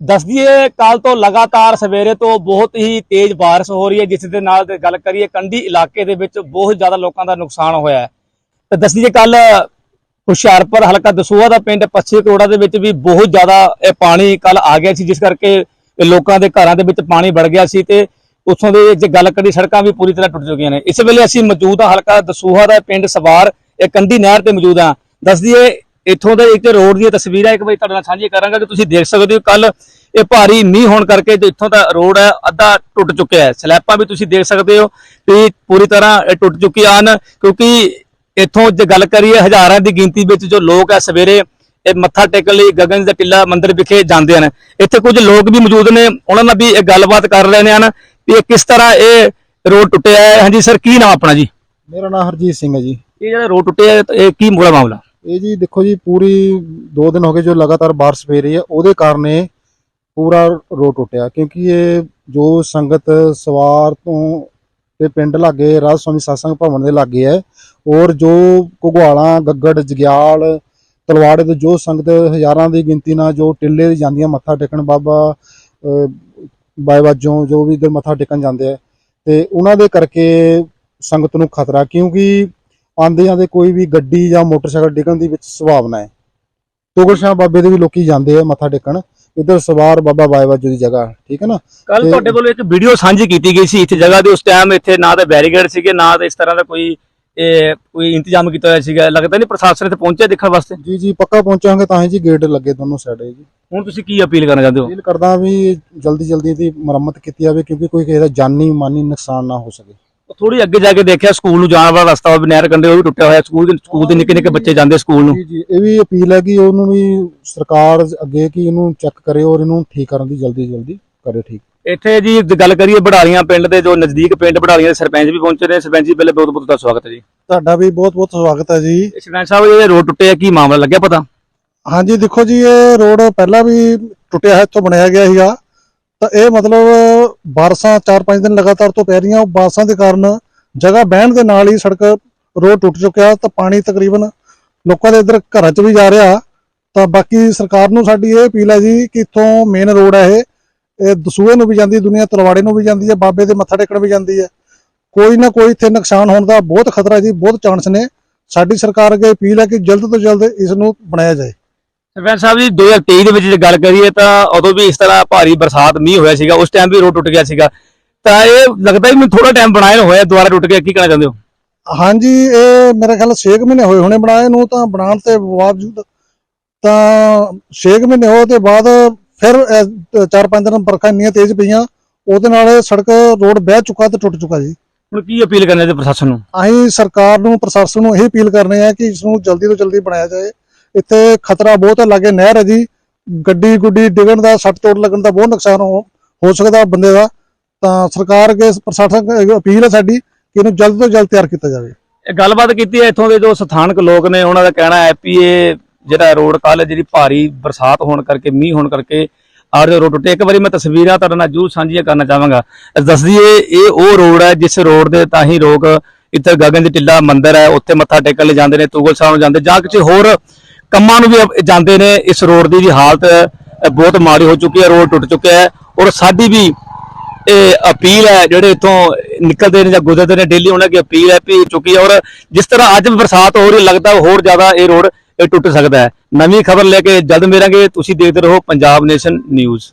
ਦੱਸ ਦਈਏ ਕੱਲ ਤੋਂ ਲਗਾਤਾਰ ਸਵੇਰੇ ਤੋਂ ਬਹੁਤ ਹੀ ਤੇਜ਼ ਬਾਰਿਸ਼ ਹੋ ਰਹੀ ਹੈ, ਜਿਸ ਦੇ ਨਾਲ ਗੱਲ ਕਰੀਏ, ਕੰਢੀ ਇਲਾਕੇ ਦੇ ਵਿੱਚ ਬਹੁਤ ਜ਼ਿਆਦਾ ਲੋਕਾਂ ਦਾ ਨੁਕਸਾਨ ਹੋਇਆ ਹੈ। ਤੇ ਦੱਸ ਦਈਏ ਕੱਲ ਹੁਸ਼ਿਆਰਪੁਰ, ਹਲਕਾ ਦਸੂਹਾ ਦਾ ਪਿੰਡ ਪੱਛੀ ਕਰੋੜਾ ਦੇ ਵਿੱਚ ਵੀ ਬਹੁਤ ਜ਼ਿਆਦਾ ਇਹ ਪਾਣੀ ਕੱਲ ਆ ਗਿਆ ਸੀ, ਜਿਸ ਕਰਕੇ ਲੋਕਾਂ ਦੇ ਘਰਾਂ ਦੇ ਵਿੱਚ ਪਾਣੀ ਵੜ ਗਿਆ ਸੀ ਤੇ ਉੱਥੋਂ ਦੇ ਜੇ ਗੱਲ ਕਰੀ ਸੜਕਾਂ ਵੀ ਪੂਰੀ ਤਰ੍ਹਾਂ ਟੁੱਟ ਚੁੱਕੀਆਂ ਨੇ। ਇਸ ਵੇਲੇ ਅਸੀਂ ਮੌਜੂਦ ਹਾਂ, ਹਲਕਾ ਦਸੂਹਾ ਦਾ ਪਿੰਡ ਸਵਾਰ, ਇਹ ਕੰਢੀ ਨਹਿਰ ਤੇ ਮੌਜੂਦ ਹਾਂ। ਦੱਸ ਦਈਏ ਇੱਥੋਂ ਦੇ ਇੱਕ ਰੋਡ ਦੀਆਂ ਤਸਵੀਰਾਂ ਇੱਕ ਵਾਰੀ ਤੁਹਾਡੇ ਨਾਲ ਸਾਂਝੀ ਕਰਾਂਗਾ ਕਿ ਤੁਸੀਂ ਦੇਖ ਸਕਦੇ ਹੋ ਕੱਲ ਇਹ ਭਾਰੀ ਮੀਂਹ ਹੋਣ ਕਰਕੇ ਜੋ ਇੱਥੋਂ ਦਾ ਰੋਡ ਹੈ ਅੱਧਾ ਟੁੱਟ ਚੁੱਕਿਆ ਹੈ। ਸਲੈਪਾਂ ਵੀ ਤੁਸੀਂ ਦੇਖ ਸਕਦੇ ਹੋ ਕਿ ਪੂਰੀ ਤਰ੍ਹਾਂ ਇਹ ਟੁੱਟ ਚੁੱਕੀਆਂ ਹਨ ਕਿਉਂਕਿ ਇੱਥੋਂ ਜੇ ਗੱਲ ਕਰੀਏ ਹਜ਼ਾਰਾਂ ਦੀ ਗਿਣਤੀ ਵਿੱਚ ਜੋ ਲੋਕ ਹੈ ਸਵੇਰੇ ਇਹ ਮੱਥਾ ਟੇਕਣ ਲਈ ਗਗਨ ਦਾ ਟਿੱਲਾ ਮੰਦਿਰ ਵਿਖੇ ਜਾਂਦੇ ਹਨ। ਇੱਥੇ ਕੁਝ ਲੋਕ ਵੀ ਮੌਜੂਦ ਨੇ ਉਹਨਾਂ ਨਾਲ ਵੀ ਇਹ ਗੱਲਬਾਤ ਕਰ ਰਹੇ ਨੇ ਹਨ ਕਿ ਇਹ ਕਿਸ ਤਰ੍ਹਾਂ ਇਹ ਰੋਡ ਟੁੱਟਿਆ ਹੈ। ਹਾਂਜੀ ਸਰ ਕੀ ਨਾਮ ਆਪਣਾ ਜੀ? ਮੇਰਾ ਨਾਮ ਹਰਜੀਤ ਸਿੰਘ ਹੈ ਜੀ। ਇਹ ਜਿਹੜਾ ਰੋਡ ਟੁੱਟਿਆ ਹੈ, ਇਹ ਕੀ ਮੂਲਾ ਮਾਮਲਾ? ਇਹ ਜੀ ਦੇਖੋ ਜੀ ਪੂਰੀ 2 ਦਿਨ ਹੋ ਗਏ ਜੋ ਲਗਾਤਾਰ ਬਾਰਿਸ਼ ਪੈ ਰਹੀ ਹੈ ਉਹਦੇ ਕਾਰਨ ਇਹ ਪੂਰਾ ਰੋਡ ਟੁੱਟਿਆ। ਕਿਉਂਕਿ ਇਹ ਜੋ ਸੰਗਤ ਸਵਾਰ ਤੋਂ ਤੇ ਪਿੰਡ ਲਾਗੇ ਰਾਜ ਸਵਾਮੀ satsang ਭਵਨ ਦੇ ਲਾਗੇ ਹੈ ਔਰ ਜੋ ਘੁਗਵਾਲਾਂ ਗੱਗੜ ਜਗਿਆਲ ਤਲਵਾੜੇ ਤੋਂ ਜੋ ਸੰਗਤ ਹਜ਼ਾਰਾਂ ਦੀ ਗਿਣਤੀ ਨਾਲ ਜੋ ਟਿੱਲੇ ਦੀ ਜਾਂਦੀਆਂ ਮੱਥਾ ਟੇਕਣ ਬਾਬਾ ਅਹ, ਬਾਈ ਬਾਜੋਂ ਜੋ ਵੀ ਇਧਰ ਮੱਥਾ ਟੇਕਣ ਜਾਂਦੇ ਆ ਤੇ ਉਹਨਾਂ ਦੇ ਕਰਕੇ ਸੰਗਤ ਨੂੰ ਖਤਰਾ ਕਿਉਂਕਿ ਆਂਦੇ ਜਾਂਦੇ ਕੋਈ ਵੀ ਗੱਡੀ ਜਾਂ ਮੋਟਰਸਾਈਕਲ ਡਿੱਗਣ ਦੀ ਵਿੱਚ ਸੰਭਾਵਨਾ ਹੈ। ਤੋਗਲ ਸ਼ਾਹ ਬਾਬੇ ਦੇ ਵੀ ਲੋਕੀ ਜਾਂਦੇ ਆ ਮੱਥਾ ਟੇਕਣ। ਇੱਧਰ ਸਵਾਰ ਬਾਬਾ ਬਾਈਵਾਜੂ ਦੀ ਜਗ੍ਹਾ ਠੀਕ ਹੈ ਨਾ? ਕੱਲ ਤੁਹਾਡੇ ਵੱਲੋਂ ਇੱਕ ਵੀਡੀਓ ਸਾਂਝੀ ਕੀਤੀ ਗਈ ਸੀ ਇੱਥੇ ਜਗ੍ਹਾ ਦੇ ਉਸ ਟਾਈਮ ਇੱਥੇ ਨਾ ਤਾਂ ਬੈਰੀਕੇਡ ਸੀਗੇ ਨਾ ਤਾਂ ਇਸ ਤਰ੍ਹਾਂ ਦਾ ਕੋਈ ਇਹ ਕੋਈ ਇੰਤਜ਼ਾਮ ਕੀਤਾ ਹੋਇਆ ਸੀਗਾ। ਲੱਗਦਾ ਨਹੀਂ ਪ੍ਰਸ਼ਾਸਨ ਇੱਥੇ ਪਹੁੰਚਿਆ ਦੇਖਣ ਵਾਸਤੇ? ਜੀ ਜੀ ਪੱਕਾ ਪਹੁੰਚਾਂਗੇ ਤਾਂ ਹੀ ਜੀ ਗੇਟ ਲੱਗੇ ਦੋਨੋਂ ਸਾਈਡੇ ਜੀ। ਹੁਣ ਤੁਸੀਂ ਕੀ ਅਪੀਲ ਕਰਨਾ ਚਾਹੁੰਦੇ ਹੋ? ਅਪੀਲ ਕਰਦਾ ਵੀ ਜਲਦੀ ਜਲਦੀ ਦੀ ਮੁਰੰਮਤ ਕੀਤੀ ਜਾਵੇ ਕਿਉਂਕਿ ਕੋਈ ਕਿਸੇ ਦਾ ਜਾਨੀ ਮਾਨੀ ਨੁਕਸਾਨ ਨਾ ਹੋ ਸਕੇ। ਥੋੜੀ ਅੱਗੇ ਜਾ ਕੇ ਦੇਖਿਆ ਸਕੂਲ ਨੂੰ ਜਾਣ ਵਾਲਾ ਰਸਤਾ ਉਹ ਵੀ ਨਹਿਰ ਕੰਢੇ ਉਹ ਵੀ ਟੁੱਟਿਆ ਹੋਇਆ ਸਕੂਲ ਦੇ ਸਕੂਲ ਦੇ ਨਿੱਕੇ ਨਿੱਕੇ ਬੱਚੇ ਜਾਂਦੇ ਸਕੂਲ ਨੂੰ। ਜੀ ਜੀ ਇਹ ਵੀ ਅਪੀਲ ਹੈ ਕਿ ਉਹਨੂੰ ਵੀ ਸਰਕਾਰ ਅੱਗੇ ਕਿ ਇਹਨੂੰ ਚੈੱਕ ਕਰੇ ਔਰ ਇਹਨੂੰ ਠੀਕ ਕਰਨ ਦੀ ਜਲਦੀ ਜਲਦੀ ਕਰੇ ਠੀਕ। ਇੱਥੇ ਜੀ ਗੱਲ ਕਰੀਏ ਬੜਾਲੀਆਂ ਪਿੰਡ ਦੇ ਜੋ ਨਜ਼ਦੀਕ ਪਿੰਡ ਬੜਾਲੀਆਂ ਦੇ ਸਰਪੰਚ ਵੀ ਪਹੁੰਚੇ ਨੇ ਸਰਪੰਚ ਜੀ ਪਹਿਲੇ ਬਹੁਤ ਬਹੁਤ ਦਾ ਸਵਾਗਤ ਹੈ ਜੀ। ਤੁਹਾਡਾ ਵੀ ਬਹੁਤ ਬਹੁਤ ਸਵਾਗਤ ਹੈ ਜੀ। ਸਰਪੰਚ ਸਾਹਿਬ ਇਹ ਰੋਡ ਟੁੱਟਿਆ ਕੀ ਮਾਮਲਾ ਲੱਗਿਆ ਪਤਾ? ਹਾਂਜੀ ਦੇਖੋ ਜੀ ਇਹ ਰੋਡ ਪਹਿਲਾਂ ਵੀ ਟੁੱਟਿਆ ਹੈ ਇੱਥੋਂ ਬਣਾਇਆ ਗਿਆ ਸੀਗਾ। ਤਾਂ ਇਹ ਮਤਲਬ ਬਾਰਸਾਂ 4-5 ਦਿਨ ਲਗਾਤਾਰ ਤੋਂ ਪੈ ਰਹੀਆਂ, ਉਹ ਬਾਰਸਾਂ ਦੇ ਕਾਰਨ ਜਗ੍ਹਾ ਬਹਿਣ ਦੇ ਨਾਲ ਹੀ ਸੜਕ ਰੋਡ ਟੁੱਟ ਚੁੱਕਿਆ, ਤਾਂ ਪਾਣੀ ਤਕਰੀਬਨ ਲੋਕਾਂ ਦੇ ਇੱਧਰ ਘਰਾਂ 'ਚ ਵੀ ਜਾ ਰਿਹਾ। ਤਾਂ ਬਾਕੀ ਸਰਕਾਰ ਨੂੰ ਸਾਡੀ ਇਹ ਅਪੀਲ ਹੈ ਜੀ ਕਿ ਇੱਥੋਂ ਮੇਨ ਰੋਡ ਹੈ ਇਹ। ਇਹ ਦਸੂਹੇ ਨੂੰ ਵੀ ਜਾਂਦੀ, ਦੁਨੀਆ ਤਲਵਾੜੇ ਨੂੰ ਵੀ ਜਾਂਦੀ ਹੈ, ਬਾਬੇ ਦੇ ਮੱਥਾ ਟੇਕਣ ਵੀ ਜਾਂਦੀ ਹੈ। ਕੋਈ ਨਾ ਕੋਈ ਇੱਥੇ ਨੁਕਸਾਨ ਹੋਣ ਦਾ ਬਹੁਤ ਖਤਰਾ ਜੀ, ਬਹੁਤ ਚਾਂਸ ਨੇ। ਸਾਡੀ ਸਰਕਾਰ ਅੱਗੇ ਅਪੀਲ ਹੈ ਕਿ ਜਲਦ ਤੋਂ ਜਲਦ ਇਸ ਨੂੰ ਬਣਾਇਆ ਜਾਏ। ਸਰਪੰਚ ਸਾਹਿਬ ਜੀ 2023 ਦੇ ਵਿੱਚ ਜੇ ਗੱਲ ਕਰੀਏ ਤਾਂ ਉਦੋਂ ਵੀ ਇਸ ਤਰ੍ਹਾਂ ਭਾਰੀ ਬਰਸਾਤ ਮੀਂਹ ਹੋਇਆ ਸੀਗਾ ਉਸ ਟਾਈਮ ਵੀ ਰੋਡ ਟੁੱਟ ਗਿਆ ਸੀਗਾ। ਤਾਂ ਇਹ ਲੱਗਦਾ ਵੀ ਮੈਨੂੰ ਥੋੜਾ ਟਾਈਮ ਬਣਾਏ ਨੂੰ ਹੋਇਆ ਦੁਬਾਰਾ ਟੁੱਟ ਗਿਆ ਕੀ ਕਹਿਣਾ ਚਾਹੁੰਦੇ ਹੋ? ਹਾਂਜੀ ਇਹ ਮੇਰੇ ਖਿਆਲ 6 ਮਹੀਨੇ ਹੋਏ ਹੋਣੇ ਬਣਾਏ ਨੂੰ ਤਾਂ ਬਣਾਉਣ ਤੇ ਬਾਵਜੂਦ ਤਾਂ 6 ਮਹੀਨੇ ਹੋਏ ਤੇ ਬਾਅਦ ਫਿਰ 4-5 ਦਿਨ ਬਰਖਾ ਇੰਨੀਆਂ ਤੇਜ਼ ਪਈਆਂ ਉਹਦੇ ਨਾਲ ਸੜਕ ਰੋਡ ਬਹਿ ਚੁੱਕਾ ਤੇ ਟੁੱਟ ਚੁੱਕਾ ਜੀ। ਹੁਣ ਕੀ ਅਪੀਲ ਕਰਨਾ ਚਾਹੁੰਦੇ ਪ੍ਰਸ਼ਾਸਨ ਨੂੰ? ਅਸੀਂ ਸਰਕਾਰ ਨੂੰ ਪ੍ਰਸ਼ਾਸਨ ਨੂੰ ਇਹ ਅਪੀਲ ਕਰਨੇ ਆ ਕਿ ਇਸ ਨੂੰ ਜਲਦੀ ਤੋਂ ਜਲਦੀ ਬਣਾਇਆ ਜਾਏ। ਇੱਥੇ ਖਤਰਾ ਬਹੁਤ ਹੈ, ਲਾਗੇ ਨਹਿਰ ਹੈ ਜੀ। ਗੱਡੀ ਗੁੱਡੀ ਡਿੱਗਣ ਦਾ, ਸੱਟ ਚੋਟ ਲੱਗਣ ਦਾ ਬਹੁਤ ਨੁਕਸਾਨ ਹੋ ਸਕਦਾ ਬੰਦੇ ਦਾ। ਤਾਂ ਸਰਕਾਰ ਅੱਗੇ ਪ੍ਰਸ਼ਾਸਨ ਅਪੀਲ ਹੈ ਸਾਡੀ ਕਿ ਇਹਨੂੰ ਜਲਦ ਤੋਂ ਜਲਦ ਤਿਆਰ ਕੀਤਾ ਜਾਵੇ। ਇਹ ਗੱਲਬਾਤ ਕੀਤੀ ਹੈ ਇੱਥੋਂ ਦੇ ਜੋ ਸਥਾਨਕ ਲੋਕ ਨੇ, ਉਹਨਾਂ ਦਾ ਕਹਿਣਾ ਹੈ ਕਿ ਇਹ ਜਿਹੜਾ ਰੋਡ ਕੱਲ ਜਿਹੜੀ ਭਾਰੀ ਬਰਸਾਤ ਹੋਣ ਕਰਕੇ, ਮੀਂਹ ਹੋਣ ਕਰਕੇ ਆਰ ਜੋ ਰੋਡ ਟੁੱਟੇ। ਇੱਕ ਵਾਰੀ ਮੈਂ ਤਸਵੀਰਾਂ ਤੁਹਾਡੇ ਨਾਲ ਜੂ ਸਾਂਝੀਆਂ ਕਰਨਾ ਚਾਹਾਂਗਾ। ਦੱਸ ਦਈਏ ਇਹ ਉਹ ਰੋਡ ਹੈ, ਜਿਸ ਰੋਡ ਦੇ ਤਾਂ ਹੀ ਲੋਕ ਇੱਥੇ ਗਗਨ ਦੀ ਟਿੱਲਾ ਮੰਦਿਰ ਹੈ, ਉੱਥੇ ਮੱਥਾ ਟੇਕਣ ਲਈ ਜਾਂਦੇ ਨੇ, ਤੂਗਲ ਸਾਹਿਬ ਨੂੰ ਜਾਂਦੇ ਜਾਂ ਕਿਸੇ ਹੋਰ ਕੰਮਾਂ ਨੂੰ ਵੀ ਜਾਂਦੇ ਨੇ ਇਸ ਰੋਡ ਦੀ ਵੀ ਹਾਲਤ ਬਹੁਤ ਮਾੜੀ ਹੋ ਚੁੱਕੀ ਹੈ ਰੋਡ ਟੁੱਟ ਚੁੱਕਿਆ ਹੈ ਔਰ ਸਾਡੀ ਵੀ ਇਹ ਅਪੀਲ ਹੈ ਜਿਹੜੇ ਇਥੋਂ ਨਿਕਲਦੇ ਨੇ ਜਾਂ ਗੁਜ਼ਰਦੇ ਨੇ ਡੇਲੀ ਉਹਨਾਂ ਦੀ ਅਪੀਲ ਹੈ ਵੀ ਚੁੱਕੀ ਹੈ ਔਰ ਜਿਸ ਤਰ੍ਹਾਂ ਅੱਜ ਵੀ ਬਰਸਾਤ ਹੋ ਰਹੀ ਹੈ, ਲੱਗਦਾ ਹੋਰ ਜ਼ਿਆਦਾ ਇਹ ਰੋਡ ਇਹ ਟੁੱਟ ਸਕਦਾ ਹੈ। ਨਵੀਂ ਖਬਰ ਲੈ ਕੇ ਜਲਦ ਮਿਲਾਂਗੇ। ਤੁਸੀਂ ਦੇਖਦੇ ਰਹੋ ਪੰਜਾਬ ਨੇਸ਼ਨ ਨਿਊਜ਼